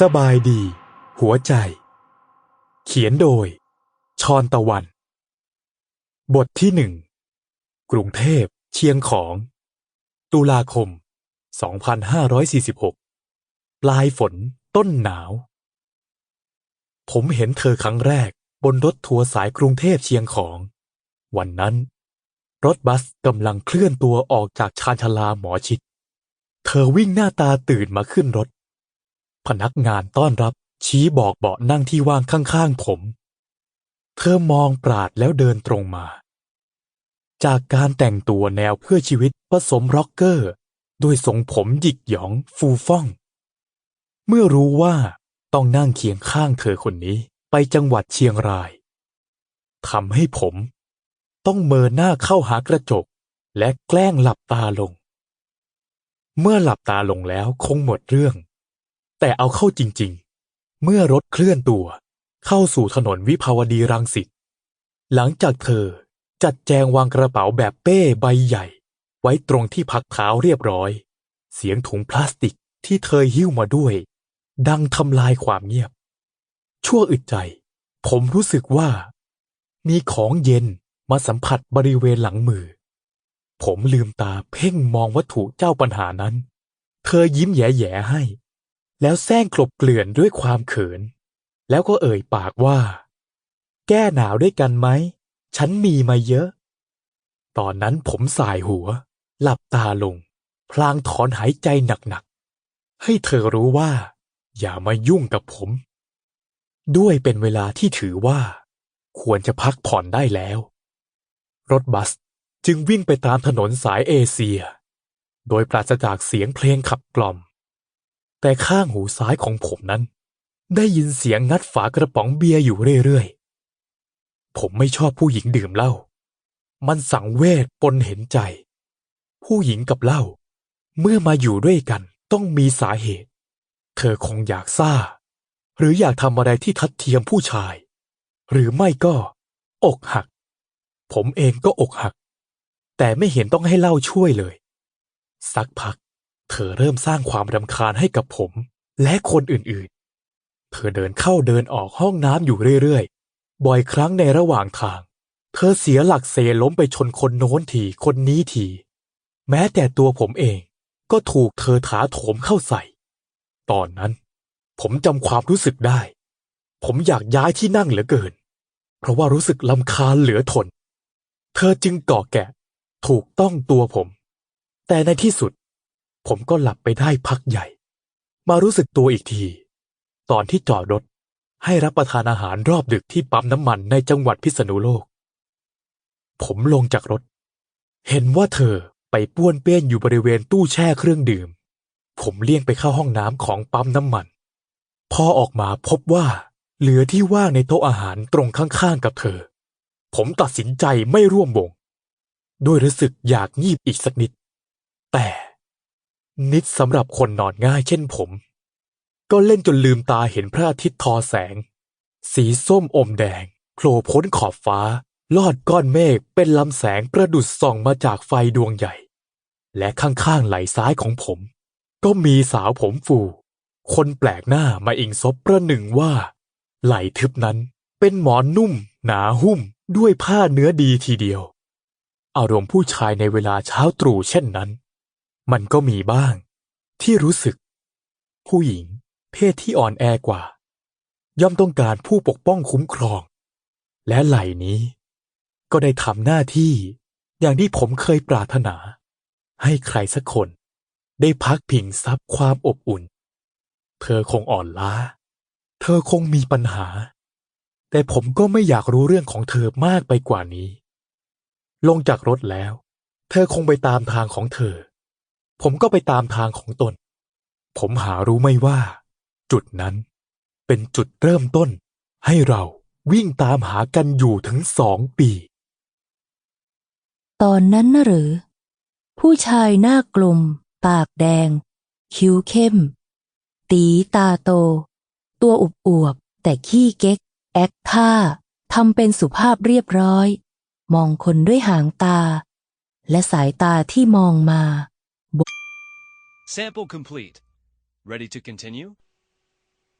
สบายดี หัวใจ เขียนโดย ชอนตะวัน บทที่หนึ่ง กรุงเทพเชียงของ ตุลาคม 2546 ปลายฝนต้นหนาว ผมเห็นเธอครั้งแรกบนรถทัวร์สายกรุงเทพเชียงของ วันนั้น รถบัสกำลังเคลื่อนตัวออกจากชานชาลาหมอชิด เธอวิ่งหน้าตาตื่นมาขึ้นรถ พนักงานต้อนรับชี้บอกเบาะนั่งที่ว่างข้างๆผม เธอมองปราดแล้วเดินตรงมา จากการแต่งตัวแนวเพื่อชีวิตผสมร็อกเกอร์ ด้วยทรงผมหยิกหยองฟูฟ่อง เมื่อรู้ว่าต้องนั่งเคียงข้างเธอคนนี้ไปจังหวัดเชียงรายทำให้ผม ต้องเมินหน้าเข้าหากระจกและแกล้งหลับตาลง เมื่อหลับตาลงแล้วคงหมดเรื่อง แต่เอาเข้าจริง ๆ เมื่อรถเคลื่อนตัว เข้าสู่ถนนวิภาวดีรังสิต หลังจากเธอจัดแจงวางกระเป๋าแบบเป้ใบใหญ่ ไว้ตรงที่พักเท้าเรียบร้อย เสียงถุงพลาสติกที่เธอหิ้วมาด้วย ดังทำลายความเงียบ ชั่วอึดใจ ผมรู้สึกว่า มีของเย็นมาสัมผัสบริเวณหลังมือ ผมลืมตาเพ่งมองวัตถุเจ้าปัญหานั้น เธอยิ้มแย่ๆให้ แล้วแซงกลบเกลื่อนด้วยความเขิน แล้วก็เอ่ยปากว่า แก้หนาวด้วยกันไหม ฉันมีมาเยอะ ตอนนั้นผมสายหัว หลับตาลง พลางถอนหายใจหนักๆ ให้เธอรู้ว่า อย่ามายุ่งกับผม ด้วยเป็นเวลาที่ถือว่า ควรจะพักผ่อนได้แล้ว รถบัส จึงวิ่งไปตามถนนสายเอเชีย โดยปราศจากเสียงเพลงขับกล่อม แต่ข้างหูซ้ายของผมนั้น ได้ยินเสียงงัดฝากระป๋องเบียร์อยู่เรื่อยๆ ผมไม่ชอบผู้หญิงดื่มเหล้า มันสังเวชปนเห็นใจ ผู้หญิงกับเหล้าเมื่อมาอยู่ด้วยกันต้องมีสาเหตุ เธอคงอยากซ่า หรืออยากทำอะไรที่ทัดเทียมผู้ชาย หรือไม่ก็ อกหัก ผมเองก็อกหัก แต่ไม่เห็นต้องให้เล้าช่วยเลย สักพัก เธอเริ่มสร้างความรำคาญให้กับผม และคนอื่นๆ เธอเดินเข้าเดินออกห้องน้ำอยู่เรื่อยๆ บ่อยครั้งในระหว่างทาง เธอเสียหลักเซล้มไปชนคนโน้นทีคนนี้ที แม้แต่ตัวผมเองก็ถูกเธอถาโถมเข้าใส่ ตอนนั้น ผมจำความรู้สึกได้ ผมอยากย้ายที่นั่งเหลือเกิน เพราะว่ารู้สึกลำคาญเหลือทน เธอจึงก่อแกะ ถูกต้องตัวผม แต่ในที่สุด ผมก็หลับไปได้พักใหญ่ มารู้สึกตัวอีกที ตอนที่จอดรถให้รับประทานอาหารรอบดึกที่ปั๊มน้ำมันในจังหวัดพิษณุโลก ผมลงจากรถ เห็นว่าเธอไปป้วนเปี้ยนอยู่บริเวณตู้แช่เครื่องดื่ม ผมเลี่ยงไปเข้าห้องน้ำของปั๊มน้ำมัน พอออกมาพบว่าเหลือที่ว่างในโต๊ะอาหารตรงข้างๆกับเธอ ผมตัดสินใจไม่ร่วมวง ด้วยรู้สึกอยากงีบอีกสักนิด แต่นิดสำหรับคนนอนง่ายเช่นผม ก็เล่นจนลืมตาเห็นพระอาทิตย์ทอแสง สีส้มอมแดงโผล่พ้นขอบฟ้า ลอดก้อนเมฆเป็นลำแสงประดุดส่องมาจากไฟดวงใหญ่ และข้างๆไหล่ซ้ายของผม ก็มีสาวผมฟู คนแปลกหน้ามาอิงซบประหนึ่งว่า ไหล่ทึบนั้นเป็นหมอนนุ่ม หนาหุ้มด้วยผ้าเนื้อดีทีเดียว อารมณ์ผู้ชายในเวลาเช้าตรู่เช่นนั้น มันก็มีบ้าง ที่รู้สึก ผู้หญิง เพศที่อ่อนแอกว่า ย่อมต้องการผู้ปกป้องคุ้มครอง และไหล่นี้ ก็ได้ทำหน้าที่อย่างที่ผมเคยปรารถนา ให้ใครสักคน ได้พักพิงซับความอบอุ่น เธอคงอ่อนล้า เธอคงมีปัญหา แต่ผมก็ไม่อยากรู้เรื่องของเธอมากไปกว่านี้ ลงจากรถแล้ว เธอคงไปตามทางของเธอ ผมก็ไปตามทางของตน ผมหารู้ไม่ว่า จุดนั้นเป็นจุดเริ่มต้น ให้เราวิ่งตามหากันอยู่ถึงสองปี ตอนนั้นน่ะหรือ ผู้ชายหน้ากลม ปากแดง คิ้วเข้ม ตีตาโต ตัวอุบอวบแต่ขี้เก๊ก แอคท่าทำเป็นสุภาพเรียบร้อย มองคนด้วยหางตา และสายตาที่มองมา Sample complete. Ready to continue?